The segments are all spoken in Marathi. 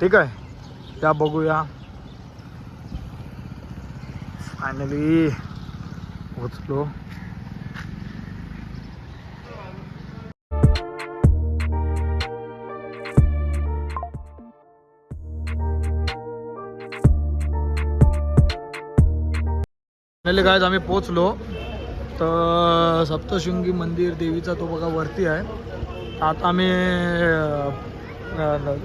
ठीक आहे. त्या बघूया. फायनली पोचलो फायनली काय आम्ही पोचलो तर सप्तशृंगी मंदिर देवीचा तो बघा वरती आहे. आता आम्ही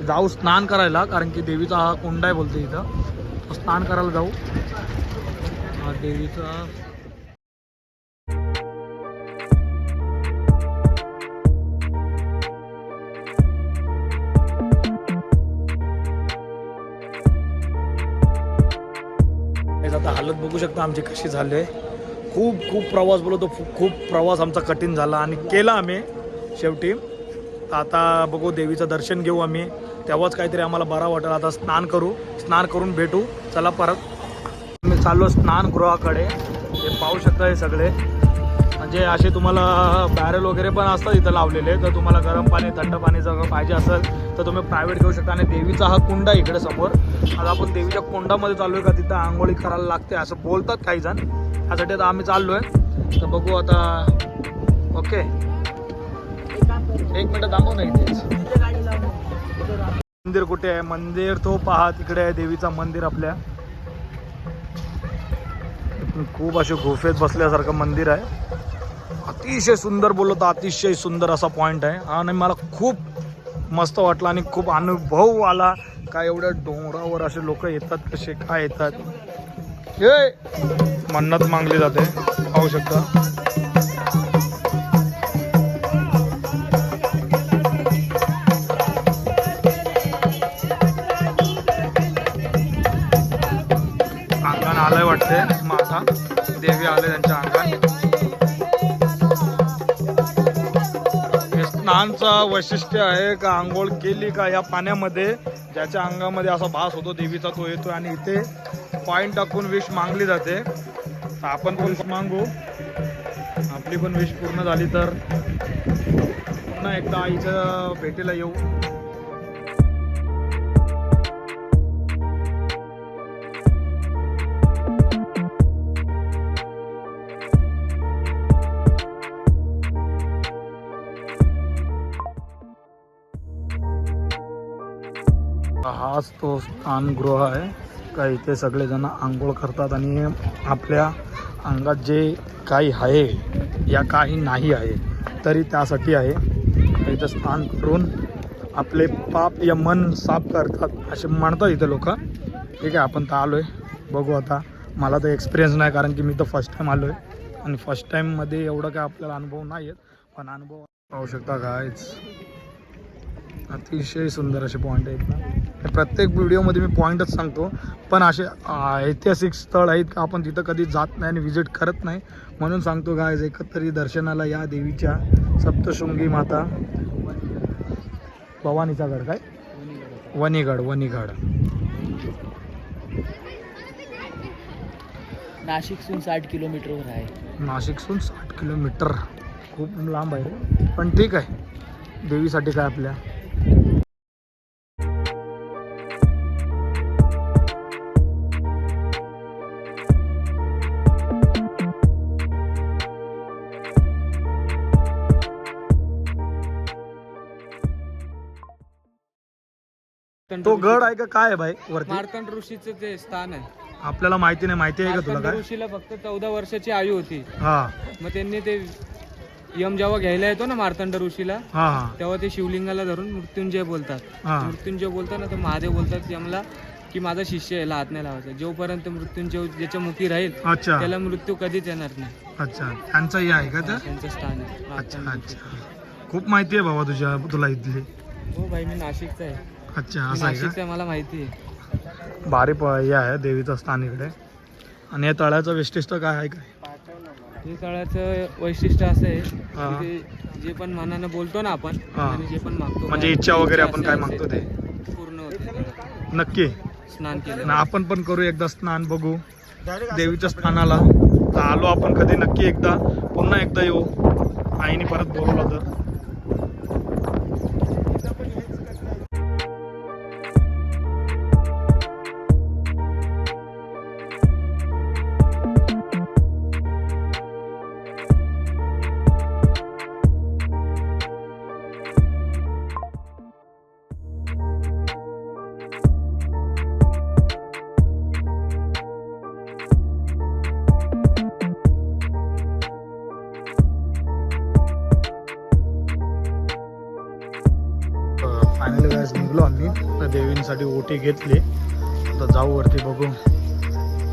जाऊ स्नान करायला कारण की देवीचा हा कुंड आहे बोलते इथं. तो स्नान करायला जाऊ. देवीचा आता हालत बघू शकता आमची कशी झाली खूप खूप प्रवास बोलतो खूप खूप प्रवास आमचा कठीण झाला आणि केला आम्ही शेवटी. तर आता बघू देवीचं दर्शन घेऊ आम्ही. तेव्हाच काहीतरी आम्हाला बरा वाटेल. आता स्नान करू. स्नान करून भेटू. चला परत. मी चाललो स्नानगृहाकडे. हे पाहू शकता हे सगळे. म्हणजे असे तुम्हाला बॅरल वगैरे पण असतात इथं लावलेले. तर तुम्हाला गरम पाणी थंड पाणी जर पाहिजे असेल तर तुम्ही प्रायव्हेट घेऊ शकता. आणि देवीचा हा कुंड आहे इकडे समोर. आता आपण देवीच्या कुंडामध्ये चाललो आहे का? तिथं आंघोळी करायला लागते. असं बोलतात काही जण त्यासाठी आता आम्ही चाललो आहे तर बघू आता. ओके. एक मिनिट थांबू ना मंदिर कुठे आहे? मंदिर तो पहा तिकडे आहे देवीचा मंदिर आपल्या. खूप असे गुफेत बसल्यासारखं मंदिर आहे. अतिशय सुंदर बोललो तर अतिशय सुंदर असा पॉइंट आहे. आणि मला खूप मस्त वाटलं आणि खूप अनुभव आला. काय एवढ्या डोंगरावर असे लोक येतात कसे काय येतात. हे! मन्नत मागली जाते. पाहू शकता. स्नानचं वैशिष्ट्य आहे का आंघोळ केली का या पाण्यामध्ये? ज्याच्या अंगामध्ये असा भास होतो देवीचा तो येतो आणि इथे पॉईंट टाकून विष मागली जाते. आपण पण मागू. आपली पण विष पूर्ण झाली तर पुन्हा एकदा आईच्या भेटीला येऊ. हाच तो स्थानगृह आहे. का इथे सगळेजण आंघोळ करतात आणि आपल्या अंगात जे काही आहे या काही नाही आहे तरी त्यासाठी आहे. इथं स्नान करून आपले पाप या मन साफ करतात असे म्हणतात इथे लोक. ठीक आहे आपण तर आलो आहे बघू आता. मला तर एक्सपिरियन्स नाही कारण की मी तर फर्स्ट टाईम आलो आहे आणि फर्स्ट टाईममध्ये एवढं काय आपल्याला अनुभव नाही आहेत पण अनुभव पाहू शकता कायच अतिशय सुंदर असे पॉईंट आहेत ना. हे प्रत्येक व्हिडिओमध्ये मी पॉईंटच सांगतो. पण असे ऐतिहासिक स्थळ आहेत का आपण तिथं कधी जात नाही आणि व्हिजिट करत नाही म्हणून सांगतो गायज एकत्रित दर्शनाला या देवीच्या सप्तशृंगी माता भवानीचा गड काय? वणीगड वणीगड नाशिकसून साठ किलोमीटरवर आहे. नाशिकसून साठ किलोमीटर. खूप लांब आहे. पण ठीक आहे. देवीसाठी काय आपल्या? तो गड आहे का काय आहे भाई वरती? मार्तंड ऋषीचं ते स्थान आहे. आपल्याला माहिती नाही माहिती आहे का तुला मार्तंड काय? ऋषीला फक्त चौदा वर्षाची आयु होती. हा. मग त्यांनी ते यम जेव्हा घ्यायला येतो ना मार्तंड ऋषीला हा हा. तेव्हा ते शिवलिंगाला धरून मृत्युंजय बोलतात. हा. मृत्युंजय बोलतात ना तर महादेव बोलतात यमला की माझा शिष्य आहे हात नाही लावायचा. जोपर्यंत मृत्युंजय ज्याच्या मुखी राहील अच्छा. त्याला मृत्यू कधीच येणार नाही. अच्छा. त्यांचंही आहे का ते? त्यांचं स्थान आहे. अच्छा मार्तंड अच्छा. खूप माहिती आहे बाबा तुझ्या तुला इथली. हो भाई मी नाशिकचा आहे. अच्छा असं आहे नाशिकचा आहे, मला माहिती आहे. भारी प हे आहे देवीचं स्थान इकडे. आणि या तळ्याचं वैशिष्ट्य काय आहे काय? हे तळाचं वैशिष्ट्य असं आहे हा. की ते जे पण मनानं बोलतो ना आपण हा. आणि जे पण मागतो म्हणजे इच्छा वगैरे आपण काय मागतो ते? पूर्ण होते तळ्यात. नक्की. स्नान केलं. आणि आपण पण करू एकदा स्नान बघू. देवीच्या स्थानाला. तर आलो आपण कधी नक्की एकदा पुन्हा एकदा येऊ. आईने परत बोलवलं तर. आता ओटी घेतली. आता जाऊ वरती बघू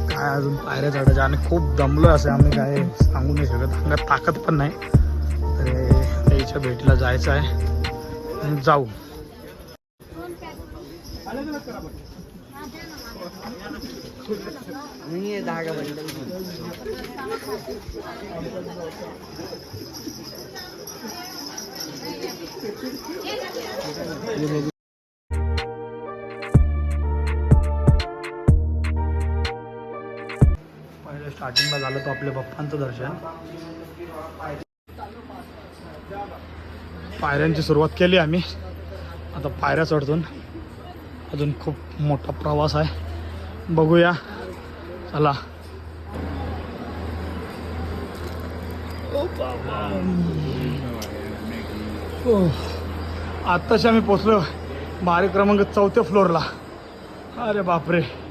काय अजून पायऱ्या चढायच्या. आणि खूप दमलो असे आम्ही काय सांगू नाही शकत. अंगात ताकद पण नाही. तर त्याच्या भेटीला जायचं आहे. जाऊ. स्टार्टिंगला झालं तो आपल्या बाप्पांचं दर्शन. पायऱ्यांची सुरुवात केली आम्ही. आता पायऱ्या चढतून अजून खूप मोठा प्रवास आहे. बघूया. चला. आत्ताशी आम्ही पोचलो बारी क्रमांक चौथ्या फ्लोअरला अरे बापरे.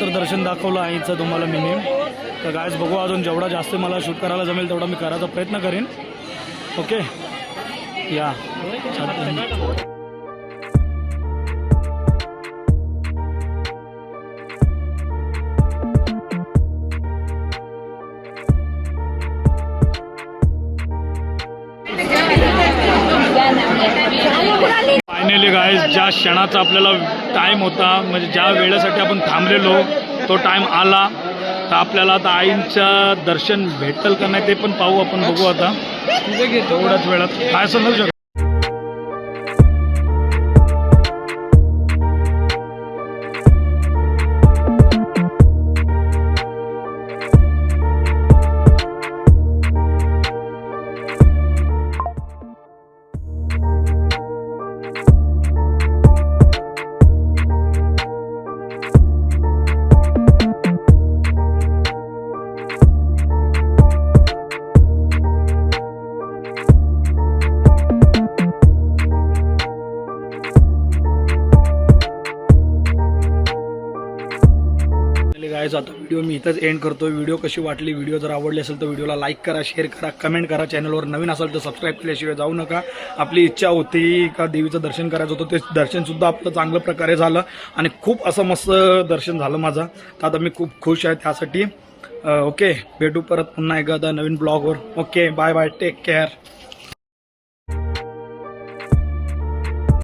तर दर्शन दाखवलं आईचं तुम्हाला मी तर गायस बघू अजून जेवढा जास्त मला शूट करायला जमेल तेवढा मी करायचा प्रयत्न करेन. ओके या. फायनली गायस ज्या क्षणाचा आपल्याला टाईम होता. म्हणजे ज्या वेळेसाठी आपण थांबलेलो तो टाईम आला. तर आपल्याला आता आईंचं दर्शन भेटेल का नाही ते पण पाहू आपण बघू आता. तेवढ्याच वेळात. काय समजू शकतो? गायज आता व्हिडिओ मी इथंच एंड करतो. व्हिडिओ कशी वाटली व्हिडिओ जर आवडली असेल तर व्हिडिओला लाईक करा शेअर करा कमेंट करा. चॅनलवर नवीन असेल तर सबस्क्राईब केल्याशिवाय जाऊ नका. आपली इच्छा होती का देवीचं दर्शन करायचं होतं ते दर्शनसुद्धा आपलं चांगल्या प्रकारे झालं. आणि खूप असं मस्त दर्शन झालं माझं. तर आता मी खूप खुश आहे त्यासाठी. ओके भेटू परत पुन्हा एकदा नवीन ब्लॉगवर okay bye bye take care